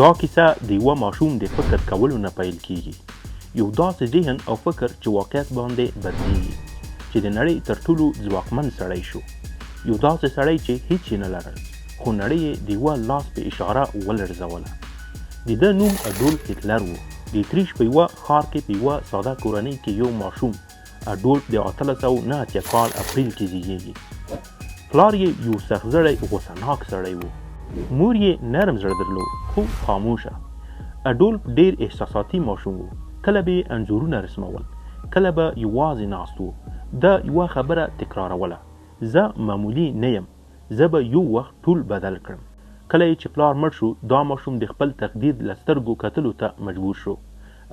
دا کیسه د یوه ماشوم د فکر کولو نه پیل کیږي. یو داسې ذهن او فکر چې واقعیت باندې بدلیږي چې د نړۍ تر ټولو ځواکمن سړی شو. یو داسې سړی چې هیڅ نه لرل خو نړۍ یې د یوه لاس په اشاره ولړزوله د ده نوم اډولف هټلر و. د اتریش په یوه ښار کې په یوه ساده کورنۍ کې یو ماشوم اډولف د 1809 کال اپریل کې زیږیږي. پلار یې یو سختزړی غوسناک سړی و مور یې نرم زړه درلود خو خاموشه. اډولف ډیر احساساتي ماشوم و. کله به انځورونه رسمول کله به یوازې ناست و. دا یوه خبره تکراروله. زه معمولی نه یم زه به یو وخت ټول بدل کړم. کله چې پلار مړ شو دا ماشوم د خپل تقدیر له سترګو کتلو ته مجبور شو.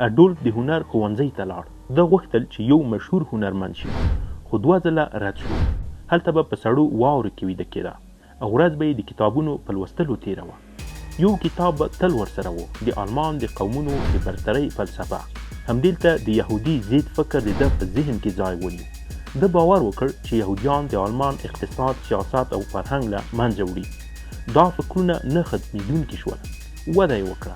اډولف د هنر ښوونځي ته لاړ. ده غوښتل چې یو مشهور هنرمند شي. خو دوه ځله رد شو. هلته به په سړو واورو کې ویده کېده ورځ به یې د کتابونو په لوستلو تېروه یو کتاب به تل ورسره و د آلمان د قومونو د برترۍ فلسفه. همدلته د یهودي ضد فکر د ده په ذهن کې ځای ونیو. ده باور وکړ چې یهودیان د آلمان اقتصاد سیاست او فرهنګ له منځه وړي. دا فکرونه نه ختمېدونکي شول. وده یې وکړه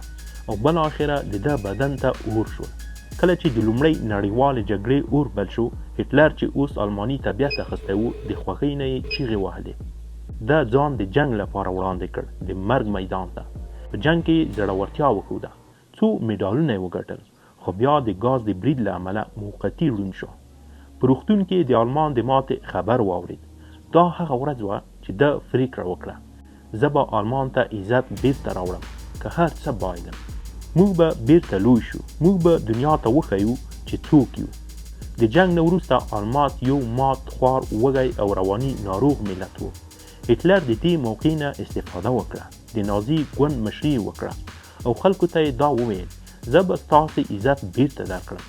او بالاخره د ده بدن ته اور شول. کله چې د لومړۍ نړیوالې جګړې اور بل شو هټلر چې اوس آلماني طبیعت اخیستی و د خوښۍ نه یې چیغې وهلې دا ځان د جنگ لپاره وړاندې کړ د مرګ میدان ته. په جنگ کې زړورتیا وښوده. څو میډالونه یې وګټل. خو بیا د ګاز د برید له امله موقتي ړوند شو. په روغتون کې د آلمان د ماتې خبر واورید دا هغه ورځ وه چې ده پریکړه وکړه. زه به آلمان ته عزت بیرته راوړم. که هر څه بایدم موږ به بیرته لوی شو. موږ به دنیا ته وښیو چې څوک یو. د جنگ نه وروسته آلمات یو مات خوار وږی او رواني ناروغ ملت و هټلر د دې موقع نه استفاده وکړه د نازي ګوند مشري وکړه او خلکو ته دا وویل زه به ستاسو عزت بیرته درکړم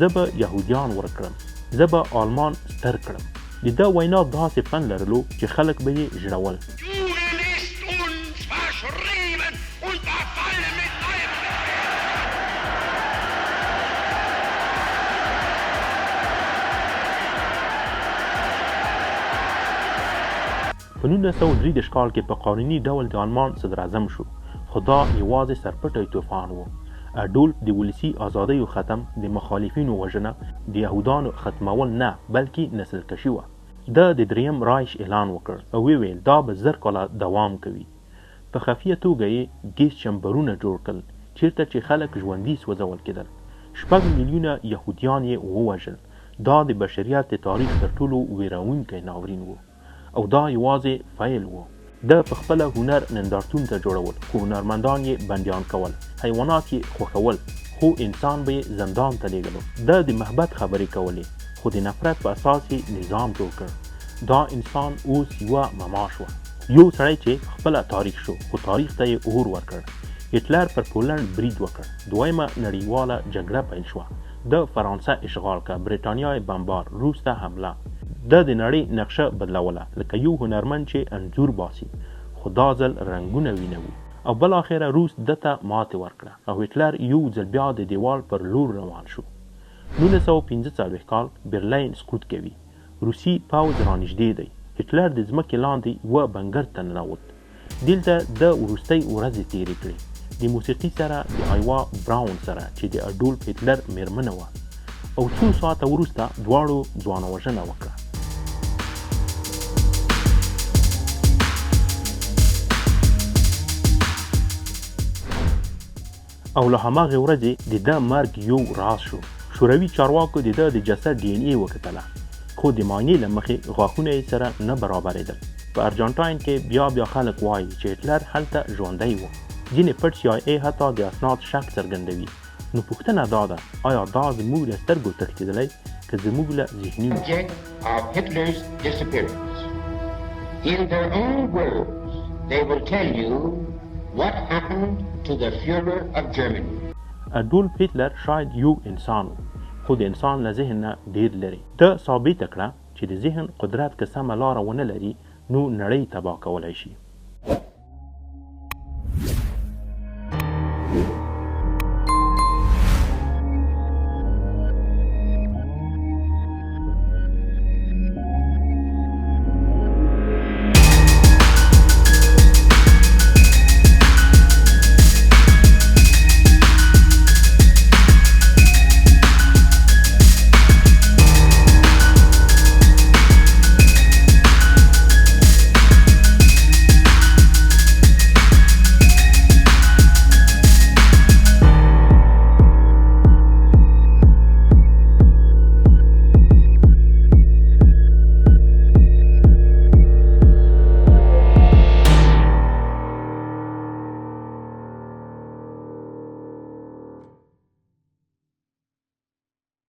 زه به یهودیان ورکړم زه به آلمان ستر کړم. د ده وینا داسې فن لرلو چې خلک به یې ژړول په 1933 کال کې په قانوني ډول د آلمان صدر اعظم شو. خو دا یوازې سرپټی طوفان و. اډولف د ولسی ازادیو ختم د مخالفینو وژنه د یهودانو ختمول نه بلکې نسل کشي وه. ده د دریم رایش اعلان وکړ او ویل دا به زر کاله دوام کوي. په خفیه توګه یې ګیس چمبرونه جوړ کړل چیرته چې خلک ژوندي سوځول کېدل. شپږ میلیونه یهودیان یې ووژل. دا د بشریت د تاریخ تر ټولو ویرونکی ناورین و او دا یوازې فایل و. د په خپل هنر نندارتون ته جوړول خو هنرمندان یې بندیان کول حیوانات یې خوښول خو انسان به زندان ته لیږلو د د محبت خبرې کولې خو د نفرت په اساس نظام جوړ کړ. دا انسان اوس یوه مما شوه. یو سړی چې خپل تاریخ شو خو تاریخ ته یې اور ورکړ. هټلر پر پولند برید وکړ. دویمه نړیواله جګړه پیل شوه. د فرانسه اشغال کا برېټانیا یې بمبار روس ته حمله د د نړۍ نقشه بدلوله لکه یو هنرمند چې انځور باسي. خو دا ځل رنګونه وینوي. او بل اخره روس دته ماتې ورکړه. او هټلر یو ځل بیا د دیوال پر لور روان شو. 1945 کال برلین سقوط کوي. روسي پوځ رانږدې دی. هټلر د ځمکې لاندې یوه بنګر ته ننوت. دلته د وروستۍ ورځې تېرې کړې. د موسیقي سره د ایوا براون سره چې د اډولف هټلر میرمنه وه. او څو ساعته وروسته دواړو ځوانوژنه وکړه او له هماغې ورځې د ده مرګ یو راز شو. شوروي چارواکو د ده د جسد ډي ان اے وکتله خو د معاینې له مخې غاښونه یې سره نه برابرېدل. په ارجنټاین کې بیا بیا خلک وایي چې هټلر هلته ژوندی و. ځینې پټ سی آی ای حتی د اسناد شک څرګندوي. نو پوښتنه دا ده آیا دا زموږ له سترګو تښتېدلی که زموږ له disappearance. In their own words, they will tell you what happened to the Fuhrer of Germany. اډولف هټلر شاید یو انسان خو د انسان له ذهن نه ډیر لري. ده ثابته کړه چې د ذهن قدرت که سمه لاره ونه لري نو نړۍ تباه کولی شي